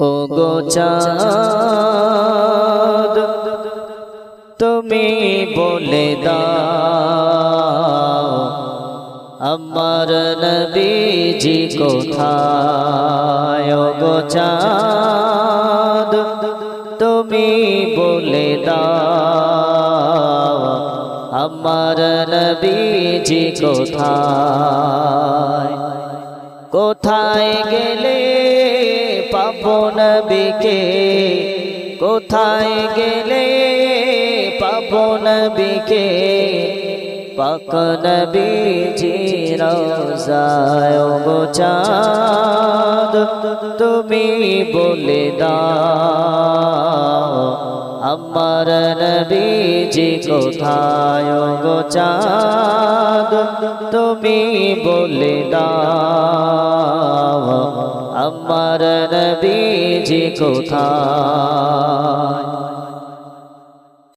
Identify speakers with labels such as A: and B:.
A: ও গো চাঁদ, তুমি বলে দাও, আমার নবীজি কোথায়? ও গো চাঁদ, তুমি বলে দাও, আমার নবীজি কোথায়? কোথায় গেলে পাব নবীকে। কোথায় গেলে পাব নবীকে? পাক নবীজি রোজায় গো চাঁদ, তুমি বলে দাও, আমার নবীজি কোথায় চাঁদ, তুমি বলে দাও। আমার নবীজি কোথায়?